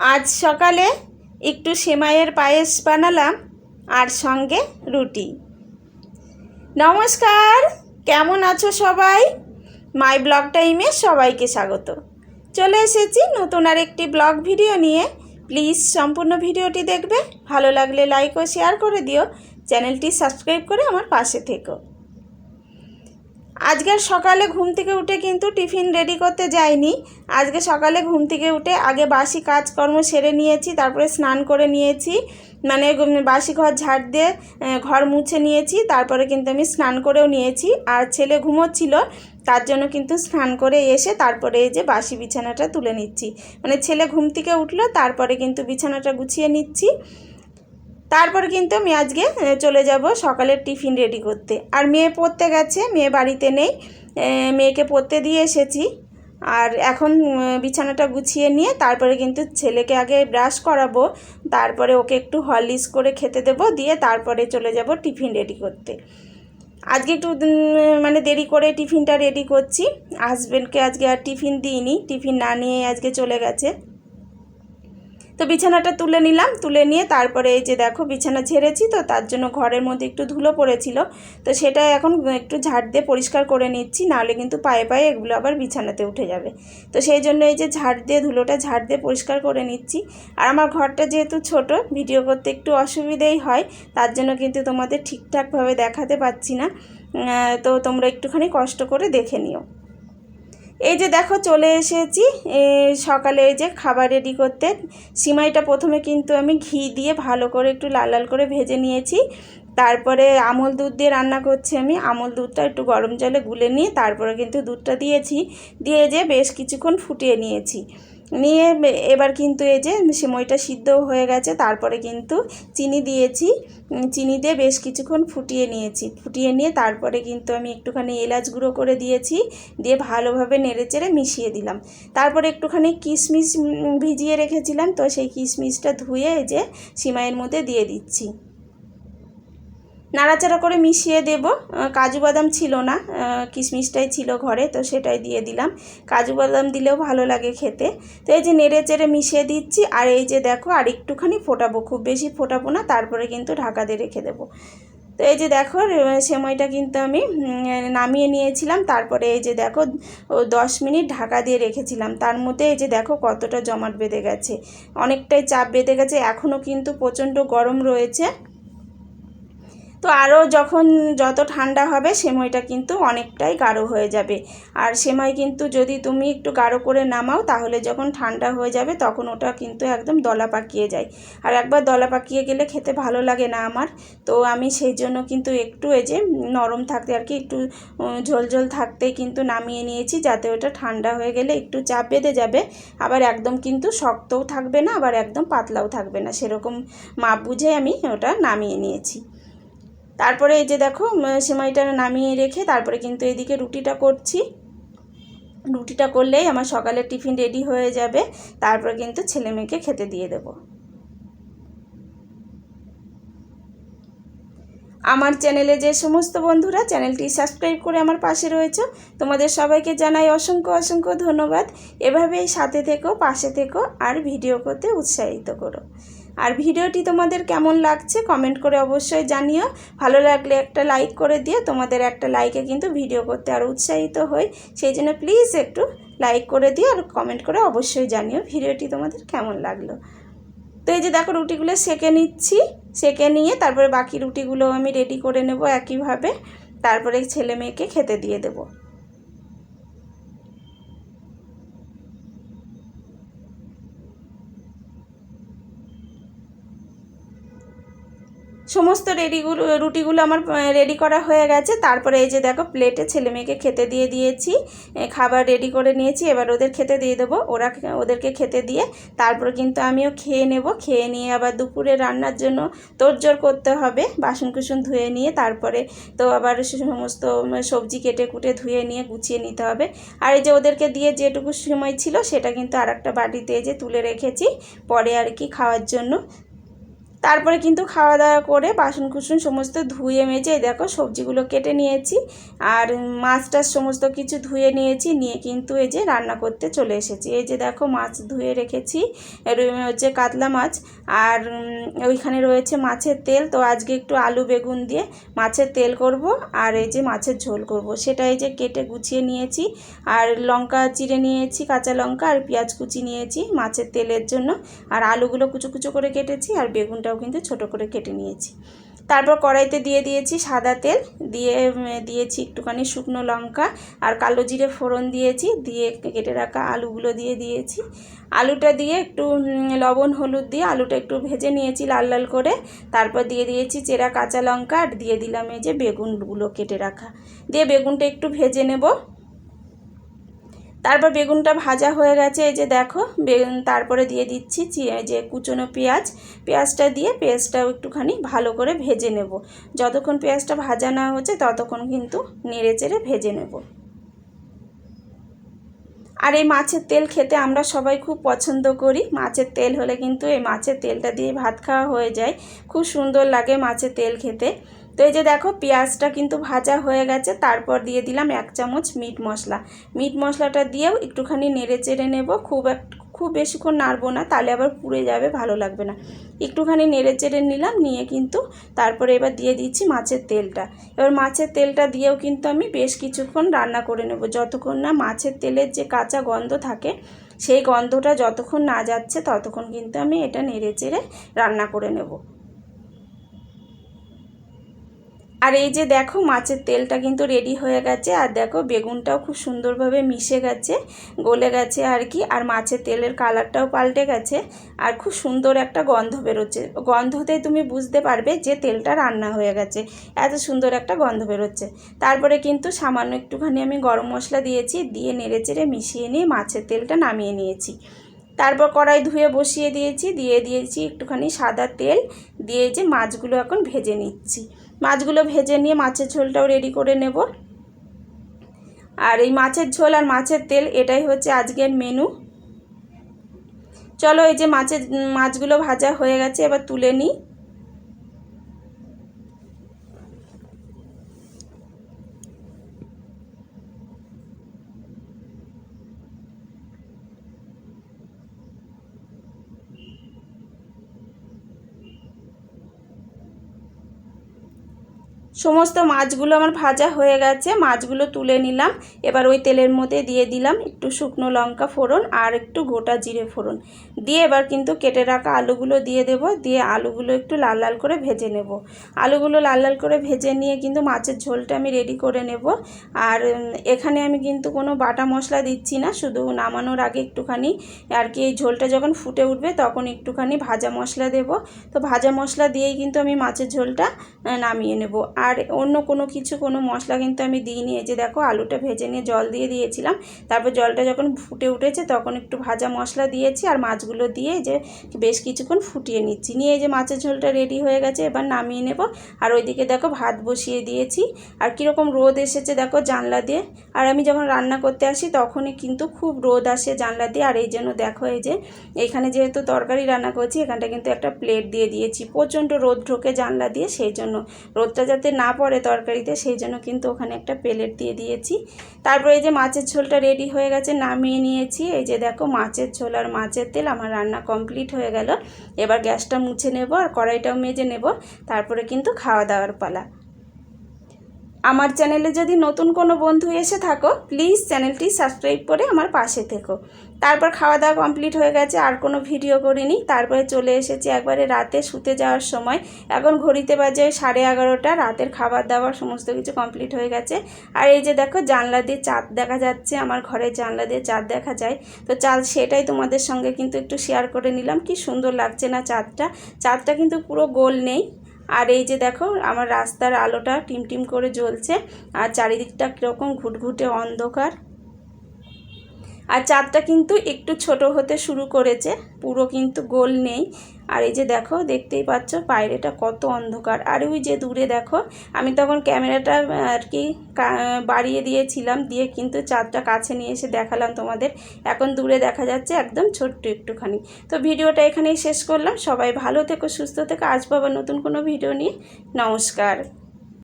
আজ সকালে একটু সেমাইয়ের পায়েস বানালাম আর সঙ্গে রুটি। নমস্কার, কেমন আছো সবাই? মাই ব্লগ টাইমে সবাইকে স্বাগত। চলে এসেছি নতুন আর একটি ব্লগ ভিডিও নিয়ে। প্লিজ সম্পূর্ণ ভিডিওটি দেখবে ভালো লাগলে লাইক ও শেয়ার করে দিও। চ্যানেলটি সাবস্ক্রাইব করে আমার পাশে থেকো। আজকের সকালে ঘুম থেকে উঠে কিন্তু টিফিন রেডি করতে যাইনি। আজকে সকালে ঘুম থেকে উঠে আগে বাসি কাজকর্ম সেরে নিয়েছি, তারপরে স্নান করে নিয়েছি। মানে বাসি ঘর ঝাড় দিয়ে ঘর মুছে নিয়েছি, তারপরে কিন্তু আমি স্নান করেও নিয়েছি। আর ছেলে ঘুমোচ্ছিল, তার জন্য কিন্তু স্নান করে এসে তারপরে এই যে বাসি বিছানাটা তুলে নিচ্ছি। মানে ছেলে ঘুম থেকে উঠল, তারপরে কিন্তু বিছানাটা গুছিয়ে নিচ্ছি। তারপর কিন্তু আমি আজকে চলে যাব সকালের টিফিন রেডি করতে। আর মেয়ে পড়তে গেছে, মেয়ে বাড়িতে নেই মেয়েকে পড়তে দিয়ে এসেছি। আর এখন বিছানাটা গুছিয়ে নিয়ে তারপরে কিন্তু ছেলেকে আগে ব্রাশ করাবো, তারপরে ওকে একটু হরলিক্স করে খেতে দেবো, দিয়ে তারপরে চলে যাব টিফিন রেডি করতে। আজকে একটু মানে দেরি করে টিফিনটা রেডি করছি। হাজব্যান্ডকে আজকে আর টিফিন দিইনি, টিফিন না নিয়ে আজকে চলে গেছে। তো বিছানাটা তুলে নিলাম, তুলে নিয়ে তারপরে এই যে দেখো বিছানা ঝেড়েছি তো তার জন্য ঘরের মধ্যে একটু ধুলো পড়েছিল। তো সেটা এখন একটু ঝাড় দিয়ে পরিষ্কার করে নিচ্ছি, নাহলে কিন্তু পায়ে পায়ে এগুলো আবার বিছানাতে উঠে যাবে। তো সেই জন্য এই যে ঝাড় দিয়ে, ধুলোটা ঝাড় দিয়ে পরিষ্কার করে নিচ্ছি। আর আমার ঘরটা যেহেতু ছোট, ভিডিও করতে একটু অসুবিধেই হয়, তার জন্য কিন্তু তোমাদের ঠিকঠাকভাবে দেখাতে পাচ্ছি না। তো তোমরা একটুখানি কষ্ট করে দেখে নিও। এই যে দেখো চলে এসেছি সকালে এই যে খাবার রেডি করতে। সিমাইটা প্রথমে কিন্তু আমি ঘি দিয়ে ভালো করে একটু লাল লাল করে ভেজে নিয়েছি। তারপরে আমল দুধ দিয়ে রান্না করছি আমি। আমল দুধটা একটু গরম জলে গুলে নিয়ে তারপরে কিন্তু দুধটা দিয়েছি। দিয়ে যে বেশ কিছুক্ষণ ফুটিয়ে নিয়েছি। নিয়ে এবার কিন্তু এই যে সিমইটা সিদ্ধ হয়ে গেছে, তারপরে কিন্তু চিনি দিয়েছি। চিনি দিয়ে বেশ কিছুক্ষণ ফুটিয়ে নিয়েছি। ফুটিয়ে নিয়ে তারপরে কিন্তু আমি একটুখানি এলাচ গুঁড়ো করে দিয়েছি, দিয়ে ভালোভাবে নেড়েচেড়ে মিশিয়ে দিলাম। তারপরে একটুখানি কিশমিশ ভিজিয়ে রেখেছিলাম, তো সেই কিশমিশটা ধুয়ে এই যে সিমাইয়ের মধ্যে দিয়ে দিচ্ছি। নাড়াচাড়া করে মিশিয়ে দেব। কাজু বাদাম ছিল না কিশমিশটাই ছিল ঘরে তো সেটাই দিয়ে দিলাম। কাজু বাদাম দিলেও ভালো লাগে খেতে। তো এই যে নেড়ে চেড়ে মিশিয়ে দিচ্ছি আর এই যে দেখো আর একটুখানি ফোটাবো খুব বেশি ফোটাবো না তারপরে কিন্তু ঢাকা দিয়ে রেখে দেবো। তো এই যে দেখো আহ, সেমাইটা কিন্তু আমি নামিয়ে নিয়েছিলাম তারপরে এই যে দেখো দশ মিনিট ঢাকা দিয়ে রেখেছিলাম। তার মধ্যে এই যে দেখো কতটা জমাট বেঁধে গেছে। অনেকটাই চাপ বেঁধে গেছে এখনও কিন্তু প্রচণ্ড গরম রয়েছে। তো আরও যখন যত ঠান্ডা হবে সেমাইটা কিন্তু অনেকটাই গাঢ় হয়ে যাবে। আর সেমাই কিন্তু যদি তুমি একটু গাঢ় করে নামাও তাহলে যখন ঠান্ডা হয়ে যাবে তখন ওটা কিন্তু একদম দলা পাকিয়ে যায়। আর একবার দলা পাকিয়ে গেলে খেতে ভালো লাগে না আমার। তো আমি সেই জন্য কিন্তু একটু এই যে নরম থাকতে আর কি একটু উম, ঝোল ঝোল থাকতেই কিন্তু নামিয়ে নিয়েছি যাতে ওটা ঠান্ডা হয়ে গেলে একটু চাপ বেঁধে যাবে। আবার একদম কিন্তু শক্তও থাকবে না আবার একদম পাতলাও থাকবে না। সেরকম মাপ বুঝে আমি ওটা নামিয়ে নিয়েছি। তারপরে এই যে দেখো সেমাইটা নামিয়ে রেখে তারপরে কিন্তু এদিকে রুটিটা করছি। রুটিটা করলেই আমার সকালের টিফিন রেডি হয়ে যাবে, তারপরে কিন্তু ছেলে মেয়েকে খেতে দিয়ে দেবো। আমার চ্যানেলে যে সমস্ত বন্ধুরা, চ্যানেলটি সাবস্ক্রাইব করে আমার পাশে রয়েছে, তোমাদের সবাইকে জানাই অসংখ্য অসংখ্য ধন্যবাদ। এভাবেই সাথে থেকো, পাশে থেকো, আর ভিডিও করতে উৎসাহিত করো। আর ভিডিওটি তোমাদের কেমন লাগছে কমেন্ট করে অবশ্যই জানিও। ভালো লাগলে একটা লাইক করে দিও। তোমাদের একটা লাইকে কিন্তু ভিডিও করতে আরও উৎসাহিত হই। সেই জন্য প্লিজ একটু লাইক করে দিও আর কমেন্ট করে অবশ্যই জানিও ভিডিওটি তোমাদের কেমন লাগল। তো এই যে দেখো রুটিগুলো সেকে নিচ্ছি। সেকে নিয়ে তারপরে বাকি রুটিগুলো আমি রেডি করে নেব একইভাবে। তারপরে ছেলে মেয়েকে খেতে দিয়ে দেবো। সমস্ত রেডিগুলো, রুটিগুলো আমার রেডি করা হয়ে গেছে। তারপরে এই যে দেখো প্লেটে ছেলে মেয়েকে খেতে দিয়ে দিয়েছি। খাবার রেডি করে নিয়েছি। এবার ওদের খেতে দিয়ে দেবো। ওরা ওদেরকে খেতে দিয়ে তারপরে কিন্তু আমিও খেয়ে নেব। খেয়ে নিয়ে আবার দুপুরে রান্নার জন্য তোড়জোড় করতে হবে। বাসন কুসন ধুয়ে নিয়ে তারপরে তো আবার সমস্ত সবজি কেটে কুটে ধুয়ে নিয়ে গুছিয়ে নিতে হবে। আর এই যে ওদেরকে দিয়ে যেটুকু সময় ছিল, সেটা কিন্তু আর একটা বাটিতে যে তুলে রেখেছি। পরে আর কি খাওয়ার জন্য। তারপরে কিন্তু খাওয়া দাওয়া করে বাসন কুসন সমস্ত ধুয়ে মেজে দেখো সবজিগুলো কেটে নিয়েছি। আর মাছটার সমস্ত কিছু ধুয়ে নিয়েছি, নিয়ে কিন্তু এই যে রান্না করতে চলে এসেছি। এই যে দেখো মাছ ধুয়ে রেখেছি এর হচ্ছে কাতলা মাছ। আর ওইখানে রয়েছে মাছের তেল, তো আজকে একটু আলু বেগুন দিয়ে মাছের তেল করব, আর এই যে মাছের ঝোল করব। সেটা এই যে কেটে গুছিয়ে নিয়েছি, আর লঙ্কা চিড়ে নিয়েছি, কাঁচা লঙ্কা আর পেঁয়াজ কুচি নিয়েছি মাছের তেলের জন্য। আর আলুগুলো কুচো কুচো করে কেটেছি, আর বেগুনটাও কিন্তু ছোট করে কেটে নিয়েছি। তারপর কড়াইতে দিয়ে দিয়েছি সাদা তেল, দিয়ে দিয়েছি একটুখানি শুকনো লঙ্কা আর কালো জিরে ফোড়ন দিয়েছি, দিয়ে কেটে রাখা আলুগুলো দিয়ে দিয়েছি। আলুটা দিয়ে একটু লবণ, হলুদ দিয়ে আলুটা একটু ভেজে নিয়েছি লাল লাল করে। তারপর দিয়ে দিয়েছি চেরা কাঁচা লঙ্কা আর দিয়ে দিলাম এই যে বেগুনগুলো কেটে রাখা। দিয়ে বেগুনটা একটু ভেজে নেব। তারপর বেগুনটা ভাজা হয়ে গেছে, এই যে দেখো, বেগুন তারপরে দিয়ে দিচ্ছি যে কুচনো পেঁয়াজ, পেঁয়াজটা দিয়ে পেঁয়াজটাও একটুখানি ভালো করে ভেজে নেব। যতক্ষণ পেঁয়াজটা ভাজা না হচ্ছে, ততক্ষণ কিন্তু নেড়ে চেড়ে ভেজে নেব। আর এই মাছের তেল খেতে আমরা সবাই খুব পছন্দ করি। মাছের তেল হলে কিন্তু এই মাছের তেলটা দিয়ে ভাত খাওয়া হয়ে যায়। খুব সুন্দর লাগে মাছের তেল খেতে। তো এই যে দেখো, পেঁয়াজটা কিন্তু ভাজা হয়ে গেছে। তারপর দিয়ে দিলাম এক চামচ মিট মশলা। মিট মশলাটা দিয়েও একটুখানি নেড়ে চেড়ে নেব। খুব এক, খুব বেশিক্ষণ নাড়বো না, তাহলে আবার পুড়ে যাবে, ভালো লাগবে না। একটুখানি নেড়ে চেড়ে নিলাম, নিয়ে কিন্তু তারপরে এবার দিয়ে দিচ্ছি মাছের তেলটা। এবার মাছের তেলটা দিয়েও কিন্তু আমি বেশ কিছুক্ষণ রান্না করে নেব। যতক্ষণ না মাছের তেলের যে কাঁচা গন্ধ থাকে, সেই গন্ধটা যতক্ষণ না যাচ্ছে, ততক্ষণ কিন্তু আমি এটা নেড়ে চেড়ে রান্না করে নেব। আর এই যে দেখো মাছের তেলটা কিন্তু রেডি হয়ে গেছে, আর দেখো বেগুনটাও খুব সুন্দরভাবে মিশে গেছে, গলে গেছে আর কি, আর মাছের তেলের কালারটাও পাল্টে গেছে, আর খুব সুন্দর একটা গন্ধ বেরোচ্ছে। গন্ধতে তুমি বুঝতে পারবে যে তেলটা রান্না হয়ে গেছে, এত সুন্দর একটা গন্ধ বেরোচ্ছে। তারপরে কিন্তু সামান্য একটুখানি আমি গরম মশলা দিয়েছি, দিয়ে নেড়ে চেড়ে মিশিয়ে নিয়ে মাছের তেলটা নামিয়ে নিয়েছি। তারপর কড়াই ধুয়ে বসিয়ে দিয়েছি, দিয়ে দিয়েছি একটুখানি সাদা তেল, দিয়ে যে মাছগুলো এখন ভেজে নিচ্ছি। মাছগুলো ভেজে নিয়ে মাছের ঝোলটাও রেডি করে নেব। আর এই মাছের ঝোল আর মাছের তেল, এটাই হচ্ছে আজকের মেনু চলো এই যে মাছের, মাছগুলো ভাজা হয়ে গেছে, এবার তুলে নিই। সমস্ত মাছগুলো আমার ভাজা হয়ে গেছে, মাছগুলো তুলে নিলাম। এবার ওই তেলের মধ্যে দিয়ে দিলাম একটু শুকনো লঙ্কা ফোড়ন আর একটু গোটা জিরে ফোড়ন। দিয়ে এবার কিন্তু কেটে রাখা আলুগুলো দিয়ে দেব, দিয়ে আলুগুলো একটু লাল লাল করে ভেজে নেব। আলুগুলো লাল লাল করে ভেজে নিয়ে কিন্তু মাছের ঝোলটা আমি রেডি করে নেব। আর এখানে আমি কিন্তু কোনো বাটা মশলা দিচ্ছি না, শুধু নামানোর আগে একটুখানি আর কি এই ঝোলটা যখন ফুটে উঠবে তখন একটুখানি ভাজা মশলা দেব। তো ভাজা মশলা দিয়েই কিন্তু আমি মাছের ঝোলটা নামিয়ে নেব। আর অন্য কোনো কিছু, কোনো মশলা কিন্তু আমি দিইনি। এই যে দেখো, আলুটা ভেজে নিয়ে জল দিয়ে দিয়েছিলাম। তারপর জলটা যখন ফুটে উঠেছে, তখন একটু ভাজা মশলা দিয়েছি আর মাছগুলো দিয়ে যে বেশ কিছুক্ষণ ফুটিয়ে নিচ্ছি। নিয়ে এই যে মাছের ঝোলটা রেডি হয়ে গেছে, এবার নামিয়ে নেব। আর ওইদিকে দেখো, ভাত বসিয়ে দিয়েছি। আর কীরকম রোদ এসেছে দেখো, জানলা দিয়ে। আর আমি যখন রান্না করতে আসি, তখনই কিন্তু খুব রোদ আসে জানলা দিয়ে। আর এই জন্য দেখো, এই যে এখানে যেহেতু তরকারি রান্না করছি, এখানটা কিন্তু একটা প্লেট দিয়ে দিয়েছি। প্রচণ্ড রোদ ঢোকে জানলা দিয়ে, সেই জন্য। রোদটা যাতে না পড়ে তরকারিতে, সেই জন্য কিন্তু ওখানে একটা প্লেট দিয়ে দিয়েছি। তারপরে এই যে মাছের ঝোলটা রেডি হয়ে গেছে, নামিয়ে নিয়েছি। এই যে দেখো মাছের ঝোল আর মাছের তেল, আমার রান্না কমপ্লিট হয়ে গেল। এবার গ্যাসটা মুছে নেব আর কড়াইটাও মেজে নেব। তারপরে কিন্তু খাওয়া দাওয়ার পালা। আমার চ্যানেলে যদি নতুন কোনো বন্ধু এসে থাকো প্লিজ চ্যানেলটি সাবস্ক্রাইব করে আমার পাশে থেকো। তারপর খাওয়া দাওয়া কমপ্লিট হয়ে গেছে, আর কোনো ভিডিও করিনি। তারপরে চলে এসেছি একবারে রাতে শুতে যাওয়ার সময়। এখন ঘড়িতে বাজে সাড়ে এগারোটা, রাতের খাবার দাবার সমস্ত কিছু কমপ্লিট হয়ে গেছে। আর এই যে দেখো, জানলা দিয়ে চাঁদ দেখা যাচ্ছে, আমার ঘরের জানলা দিয়ে চাঁদ দেখা যায়। তো চাঁদ সেটাই তোমাদের সঙ্গে কিন্তু একটু শেয়ার করে নিলাম। কি সুন্দর লাগছে না চাঁদটা। চাঁদটা কিন্তু পুরো গোল নেই। আর এই যে দেখো, আমার রাস্তার আলোটা টিমটিম করে জ্বলছে, আর চারিদিকটা কীরকম ঘুটঘুটে অন্ধকার। আর চাঁদটা কিন্তু একটু ছোট হতে শুরু করেছে, পুরো কিন্তু গোল নেই। আর এই যে দেখো, দেখতেই পাচ্ছ বাইরেটা কত অন্ধকার। আর ওই যে দূরে দেখো, আমি তখন ক্যামেরাটা আর কি বাড়িয়ে দিয়েছিলাম, দিয়ে কিন্তু চাঁদটা কাছে নিয়ে এসে দেখালাম তোমাদের। এখন দূরে দেখা যাচ্ছে একদম ছোট্ট একটুখানি। তো ভিডিওটা এখানেই শেষ করলাম। সবাই ভালো থেকো, সুস্থ থেকো। আসব আবার নতুন কোনো ভিডিও নিয়ে। নমস্কার।